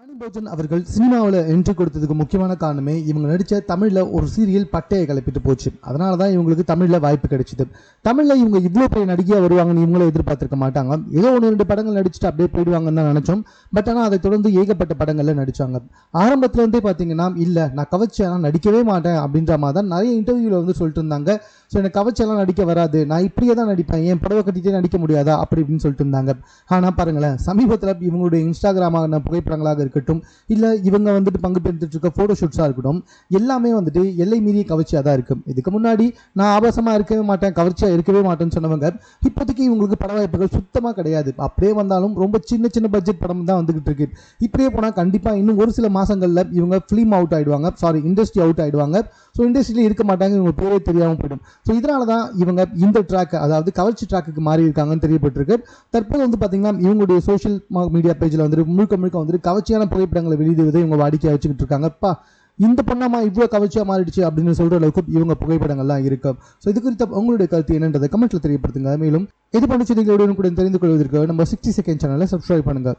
ராணி போஜன் அவர்கள் சினிமாவில் என்ட்ரி கொடுத்ததுக்கு முக்கியமான காரணமே இவங்க நடித்த தமிழில் ஒரு சீரியல் பட்டையை கிளப்பிட்டு போச்சு. அதனால தான் இவங்களுக்கு தமிழில் வாய்ப்பு கிடைச்சிது. தமிழில் இவங்க இவ்வளோ பெரிய நடிகையாக வருவாங்கன்னு இவங்களே எதிர்பார்த்திருக்க மாட்டாங்க. ஏதோ ஒன்று ரெண்டு படங்கள் நடிச்சுட்டு அப்படியே போயிடுவாங்கன்னு தான் நினச்சோம். பட் ஆனால் அதை தொடர்ந்து ஏகப்பட்ட படங்களில் நடித்தாங்க ஆரம்பத்துலேருந்தே பார்த்தீங்கன்னா இல்லை நான் கவச்செல்லாம் நடிக்கவே மாட்டேன் அப்படின்ற மாதிரி தான் நிறைய இன்டர்வியூவில் வந்து சொல்லிட்டு இருந்தாங்க. ஸோ எனக்கு கவர்ச்சியெல்லாம் நடிக்க வராது. நான் இப்படியே தான் நடிப்பேன். என் புடவை கட்டிட்டே நடிக்க முடியாதா? அப்படி இப்படின்னு சொல்லிட்டு இருந்தாங்க. ஆனால் பாருங்களேன் சமீபத்தில் இவங்களுடைய இன்ஸ்டாகிராமான புகைப்படங்களாக இருக்கட்டும் இல்லை இவங்க வந்துட்டு பங்கு பெற்றுட்டு இருக்க ஃபோட்டோஷூட்ஸாக இருக்கட்டும் எல்லாமே வந்துட்டு எல்லை மீறிய கவர்ச்சியாக தான் இருக்கும் இதுக்கு முன்னாடி நான் ஆபாசமாக இருக்கவே மாட்டேன் கவர்ச்சியாக இருக்கவே மாட்டேன்னு சொன்னவங்க இப்போதைக்கு இவங்களுக்கு பட வாய்ப்புகள் சுத்தமாக கிடையாது. அப்படியே வந்தாலும் ரொம்ப சின்ன சின்ன பட்ஜெட் படம் தான் வந்துகிட்டு இருக்கு. இப்படியே போனால் கண்டிப்பாக இன்னும் ஒரு சில மாதங்களில் இவங்க ஃபிலிம் அவுட் ஆயிடுவாங்க. சாரி இண்டஸ்ட்ரி அவுட் ஆயிடுவாங்க. ஸோ இண்டஸ்ட்ரியில் இருக்க மாட்டாங்க இவங்க பேரே தெரியாமல் போயிடும். ஸோ இதனால தான் இவங்க இந்த ட்ராக் அதாவது கவர்ச்சி ட்ராக்குக்கு மாறி இருக்காங்கன்னு தெரியப்பட்டிருக்கு. தற்போது வந்து பார்த்தீங்கன்னா இவங்களுடைய சோஷியல் மீடியா பேஜில் வந்துட்டு முழுக்க முழுக்க வந்துட்டு கவர்ச்சியான புகைப்படங்களை வெளியிடுவதை இவங்க வாடிக்கையாக வச்சுக்கிட்டு இருக்காங்கப்பா இந்த பொண்ணாமா இவ்வளோ கவர்ச்சியாக மாறிடுச்சு அப்படின்னு சொல்கிற அளவுக்கு இவங்க புகைப்படங்கள்லாம் இருக்கும். ஸோ இது குறித்த உங்களுடைய கருத்து என்னன்றதை கமெண்ட்டில் தெரியப்படுத்துங்க. மேலும் இது பண்ணி செய்திகளுடன் கூட தெரிந்து கொள்வதற்கு நம்ம சிக்ஸ்டி செகண்ட் சேனலை சப்ஸ்கிரைப் பண்ணுங்க.